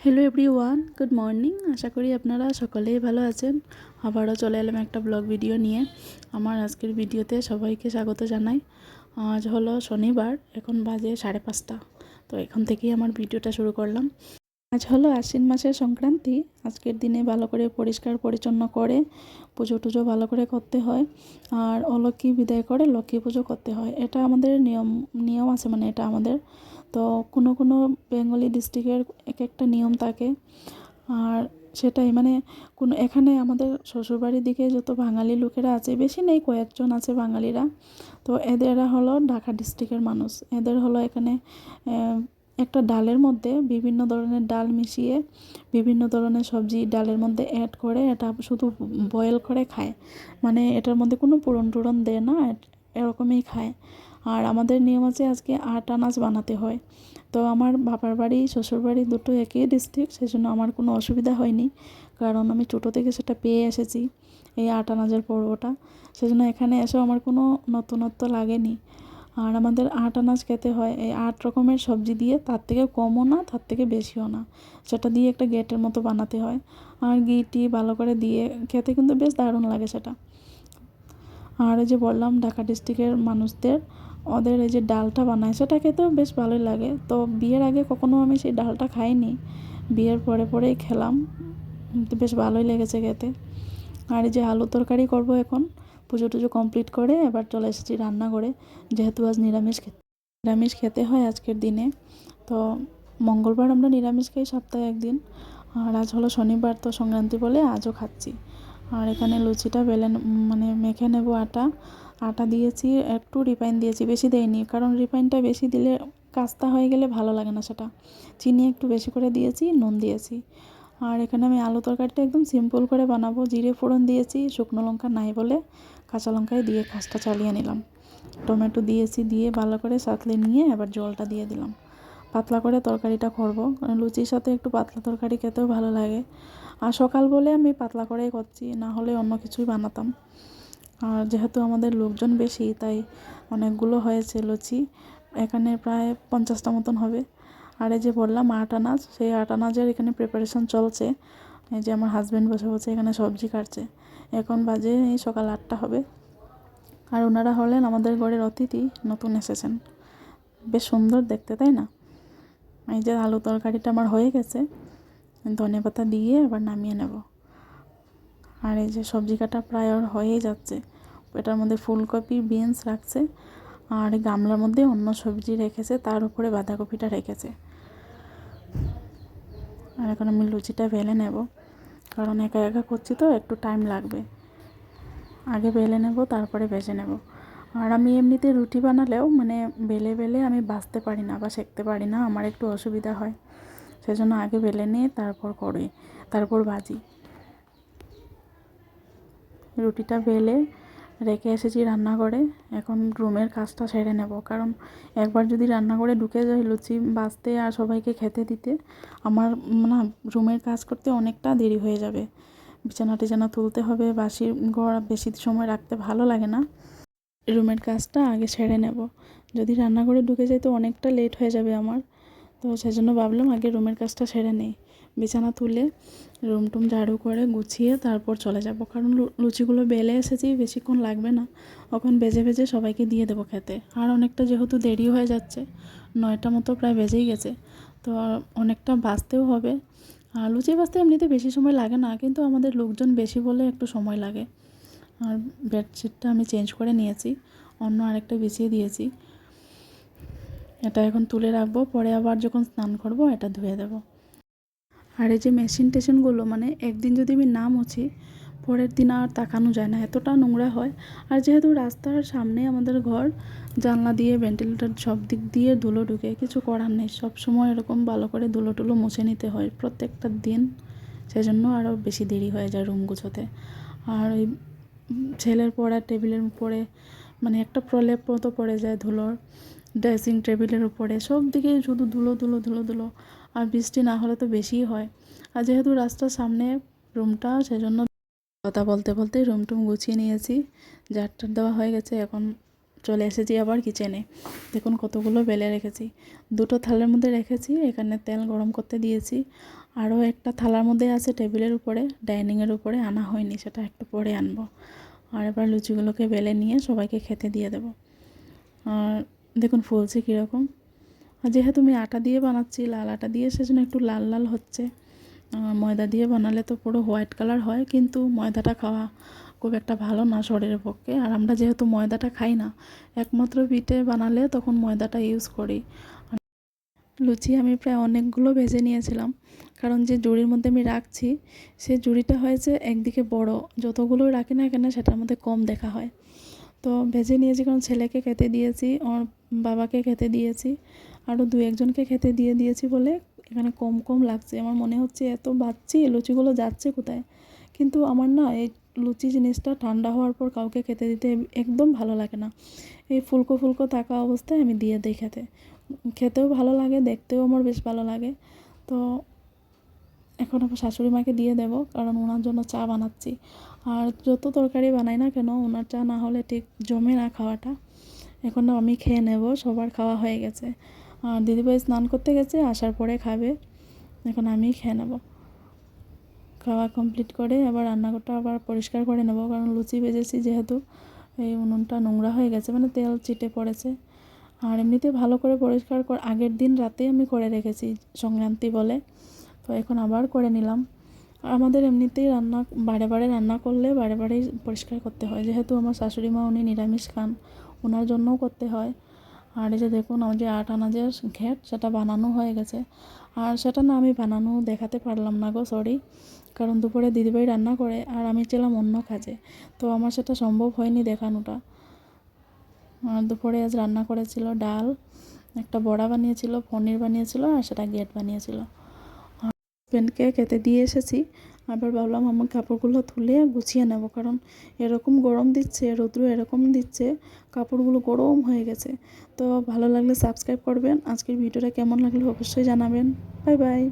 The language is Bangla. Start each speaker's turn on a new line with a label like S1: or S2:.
S1: Hello everyone good morning আশা করি আপনারা সকলেই ভালো আছেন। আবারও চলে এলাম একটা ব্লগ ভিডিও নিয়ে। আমার আজকের ভিডিওতে সবাইকে স্বাগত জানাই। আজ হলো শনিবার, এখন বাজে সাড়ে পাঁচটা। তো এখন থেকেই আমার ভিডিওটা শুরু করলাম। আজ হলো আশ্বিন মাসের সংক্রান্তি। আজকের দিনে ভালো করে পরিষ্কার পরিচ্ছন্ন করে, পুজো টুজো ভালো করে করতে হয়। আর অলক্ষ্মী বিদায় করে লক্ষ্মী পুজো করতে হয়। এটা আমাদের নিয়ম নিয়ম আছে মানে এটা আমাদের। তো কোনো কোনো বেঙ্গলি ডিস্ট্রিক্টের এক একটা নিয়ম থাকে। আর সেটাই মানে কোনো এখানে আমাদের শ্বশুরবাড়ির দিকে যত বাঙালি লোকেরা আছে, বেশি নেই কয়েকজন আছে বাঙালিরা। তো এদেরা হলো ঢাকা ডিস্ট্রিক্টের মানুষ। এদের হলো এখানে একটা ডালের মধ্যে বিভিন্ন ধরনের ডাল মিশিয়ে বিভিন্ন ধরনের সবজি ডালের মধ্যে অ্যাড করে, এটা শুধু বয়েল করে খায়। মানে এটার মধ্যে কোনো পুরন টুরন দেয় না এরকমই খায়। আর আমাদের নিয়ম আছে আজকে আট আনাজ বানাতে হয়। তো আমার বাবার বাড়ি, শ্বশুর বাড়ি দুটো একই ডিস্ট্রিক্ট সেই জন্য আমার কোনো অসুবিধা হয়নি। কারণ আমি ছোটো থেকে সেটা পেয়ে এসেছি, এই আট আনাজের পর্বটা সেজন্য এখানে এসেও আমার কোনো নতুনত্ব লাগেনি। আর আমাদের আট আনাজ খেতে হয়, এই আট রকমের সবজি দিয়ে, তার থেকে কমও না, তার থেকে বেশিও না। সেটা দিয়ে একটা গেটের মতো বানাতে হয়। আর ঘি টি ভালো করে দিয়ে খেতে কিন্তু বেশ দারুণ লাগে সেটা। আর যে বললাম, ঢাকা ডিস্ট্রিক্টের মানুষদের ওদের এই যে ডালটা বানায়, সেটা খেতেও বেশ ভালোই লাগে। তো বিয়ের আগে কখনো আমি সেই ডালটা খাইনি। বিয়ের পরে পরেই খেলাম। বেশ ভালোই লেগেছে খেতে। আর এই যে আলু তরকারি করব এখন, পুজো টুজো কমপ্লিট করে এবার চলে এসেছি রান্না করে যেহেতু আজ নিরামিষ খেতে নিরামিষ খেতে হয় আজকের দিনে। তো মঙ্গলবার আমরা নিরামিষ খাই সপ্তাহে একদিন। আর আজ হলো শনিবার, তো সংক্রান্তি বলে আজও খাচ্ছি। আর এখানে লুচিটা বেলে মানে মেখে নেব আটা। আটা দিয়েছি, একটু রিফাইন দিয়েছি, বেশি দেয়নি কারণ রিফাইনটা বেশি দিলে কাস্তা হয়ে গেলে ভালো লাগে না সেটা। চিনি একটু বেশি করে দিয়েছি, নুন দিয়েছি। আর এখানে আমি আলু তরকারিটা একদম সিম্পল করে বানাবো। জিরে ফোড়ন দিয়েছি, শুকনো লঙ্কা নাই বলে কাঁচা লঙ্কায় দিয়ে কাজটা চালিয়ে নিলাম। টমেটো দিয়েছি, দিয়ে ভালো করে সাঁতলে নিয়ে এবার জলটা দিয়ে দিলাম। পাতলা করে তরকারিটা করব। লুচির সাথে একটু পাতলা তরকারি খেতেও ভালো লাগে। আর সকাল বলে আমি পাতলা করেই করছি, না হলে অন্য কিছুই বানাতাম। আর যেহেতু আমাদের লোকজন বেশি, তাই অনেকগুলো হয়েছে লুচি। এখানে প্রায় পঞ্চাশটা মতন হবে। আর এই যে বললাম আট আনাজ সেই আট আনাজের এখানে প্রিপারেশন চলছে। এই যে আমার হাজব্যান্ড বসে বসে এখানে সবজি কাটছে। এখন বাজে এই সকাল আটটা হবে। আর ওনারা হলেন আমাদের ঘরের অতিথি, নতুন এসেছেন। বেশ সুন্দর দেখতে, তাই না? এই যে আলু তরকারিটা আমার হয়ে গেছে, ধনে পাতা দিয়ে এবার নামিয়ে নেব। আর এই যে সবজি কাটা প্রায় ওর হয়েই যাচ্ছে। এটার মধ্যে ফুলকপি, বিনস রাখছে, আর গামলার মধ্যে অন্য সবজি রেখেছে, তার উপরে বাঁধাকপিটা রেখেছে। আর এখন আমি লুচিটা বেলে নেব, কারণ একা একা করছি তো, একটু টাইম লাগবে। আগে বেলে নেব, তারপরে ভেজে নেব। আর আমি এমনিতে রুটি বানালেও মানে বেলে বেলে আমি বাঁচতে পারি না বা সেঁকতে পারি না, আমার একটু অসুবিধা হয়। সেজন্য আগে বেলে নিয়ে তারপর করি, তারপর ভাজি। রুটিটা বেলে রেখে এসেছি রান্নাঘরে, এখন রুমের কাজটা সেরে নেব। কারণ একবার যদি রান্নাঘরে ঢুকে যাই লুচি বাছতে আর সবাইকে খেতে দিতে, আমার না রুমের কাজ করতে অনেকটা দেরি হয়ে যাবে। বিছানা টিছানা তুলতে হবে বাসি ঘর বেশি সময় রাখতে ভালো লাগে না। রুমের কাজটা আগে সেরে নেব। যদি রান্নাঘরে ঢুকে যাই তো অনেকটা লেট হয়ে যাবে আমার। তো সেজন্য ভাবলাম আগে রুমের কাজটা সেরে নেই। বিছানা তুলে রুম টুম ঝাড়ু করে গুছিয়ে তারপর চলে যাব। কারণ লুচিগুলো বেলে এসেছি, বেশিক্ষণ লাগবে না। এখন বেজে বেজে সবাইকে দিয়ে দেবো খেতে। আর অনেকটা যেহেতু দেরি হয়ে যাচ্ছে, নয়টা মতো প্রায় বেজেই গেছে। তো অনেকটা বাঁচতেও হবে। আর লুচি বাঁচতে এমনিতে বেশি সময় লাগে না, কিন্তু আমাদের লোকজন বেশি বলে একটু সময় লাগে। আর বেডশিটটা আমি চেঞ্জ করে নিয়েছি, অন্য আরেকটা বিছিয়ে দিয়েছি। এটা এখন তুলে রাখব, পরে আবার যখন স্নান করব এটা ধুয়ে দেবো। আর এই যে মেশিন টেশিনগুলো মানে একদিন যদি আমি না মুছি, পরের দিন আর তাকানো যায় না, এতটা নোংরা হয়। আর যেহেতু রাস্তার সামনে আমাদের ঘর, জানলা দিয়ে ভেন্টিলেটর সব দিক দিয়ে ধুলো ঢুকে, কিছু করার নেই। সব সময় এরকম ভালো করে ধুলো টুলো মুছে নিতে হয় প্রত্যেকটা দিন। সেজন্য আরও বেশি দেরি হয়ে যায় রুম গুছোতে। আর ওই ছেলের পড়ার টেবিলের উপরে মানে একটা প্রলেপ মতো পড়ে যায় ধুলোর, ড্রেসিং টেবিলের উপরে। সব দিকে শুধু ধুলো ধুলো ধুলো ধুলো আর বৃষ্টি না হলে তো বেশিই হয়। আর যেহেতু রাস্তার সামনে রুমটা, সেজন্য কথা বলতে বলতে রুম টুম গুছিয়ে নিয়েছি। জারটার দেওয়া হয়ে গেছে, এখন চলে এসেছি আবার কিচেনে দেখুন কতগুলো বেলে রেখেছি। দুটো থালার মধ্যে রেখেছি, এখানে তেল গরম করতে দিয়েছি। আরও একটা থালার মধ্যে আছে টেবিলের উপরে, ডাইনিংয়ের উপরে, আনা হয়নি, সেটা একটু পরে আনব। আর এবার লুচিগুলোকে বেলে নিয়ে সবাইকে খেতে দিয়ে দেবো। আর দেখুন ফুলছে কীরকম। আর যেহেতু আমি আটা দিয়ে বানাচ্ছি, লাল আটা দিয়ে, সেজন্য একটু লাল লাল হচ্ছে। ময়দা দিয়ে বানালে তো পুরো হোয়াইট কালার হয়, কিন্তু ময়দাটা খাওয়া খুব একটা ভালো না শরীরের পক্ষে। আর আমরা যেহেতু ময়দাটা খাই না, একমাত্র পিঠে বানালে তখন ময়দাটা ইউজ করি। লুচি আমি প্রায় অনেকগুলো ভেজে নিয়েছিলাম, কারণ যে জুড়ির মধ্যে আমি রাখছি, সে জুড়িটা হয়েছে একদিকে বড়, যতগুলো রাখি না কেন সেটার মধ্যে কম দেখা হয়। তো ভেজে নিয়েছি কারণ ছেলেকে খেতে দিয়েছি, ওর বাবাকে খেতে দিয়েছি, আরও দু একজনকে খেতে দিয়ে দিয়েছি বলে এখানে কম কম লাগছে। আমার মনে হচ্ছে এত বাচ্চি লুচিগুলো যাচ্ছে কোথায়? কিন্তু আমার না এই লুচি জিনিসটা ঠান্ডা হওয়ার পর কাউকে খেতে দিতে একদম ভালো লাগে না। এই ফুলকো ফুলকো থাকা অবস্থায় আমি দিয়ে দিই খেতে। খেতেও ভালো লাগে, দেখতেও আমার বেশ ভালো লাগে। তো এখন আমার শাশুড়ি মাকে দিয়ে দেব, কারণ ওনার জন্য চা বানাচ্ছি। আর যত তরকারি বানাই না কেন ওনার চা না হলে ঠিক জমে না খাওয়াটা। এখন আমি খেয়ে নেব, সবার খাওয়া হয়ে গেছে। আর দিদিভাই স্নান করতে গেছে, আসার পরে খাবে। এখন আমি খেয়ে নেব। খাওয়া কমপ্লিট করে, আবার রান্নাঘরটা আবার পরিষ্কার করে নেব, কারণ লুচি ভেজেছি যেহেতু, এই উনুনটা নোংরা হয়ে গেছে মানে তেল চিটে পড়েছে। আর এমনিতে ভালো করে পরিষ্কার কর, আগের দিন রাতে আমি করে রেখেছি সংক্রান্তি বলে, তো এখন আবার করে নিলাম। আর আমাদের এমনিতেই রান্না, বারে বারে রান্না করলে বারে বারেই পরিষ্কার করতে হয়, যেহেতু আমার শাশুড়ি মা উনি নিরামিষ খান ওনার জন্যও করতে হয়। আর এই যে দেখুন আমার যে আট আনা যে ঘ্যাট, সেটা বানানো হয়ে গেছে। আর সেটা না আমি বানানো দেখাতে পারলাম না গো সরি কারণ দুপুরে দিদিভাই রান্না করে আর আমি ছিলাম অন্য কাজে। তো আমার সেটা সম্ভব হয়নি দেখানোটা। আর দুপুরে আজ রান্না করেছিল ডাল, একটা বড়া বানিয়েছিল, পনির বানিয়েছিল আর সেটা গেট বানিয়েছিল। হাজব্যান্ডকে খেতে দিয়ে এসেছি। আবার ভাবলাম আমার কাপড়গুলো তুলে গুছিয়ে নেব কারণ এরকম গরম দিচ্ছে, রৌদ্র এরকম দিচ্ছে, কাপড়গুলো গরম হয়ে গেছে। তো ভালো লাগলে সাবস্ক্রাইব করবেন। আজকের ভিডিওটা কেমন লাগল অবশ্যই জানাবেন। Bye bye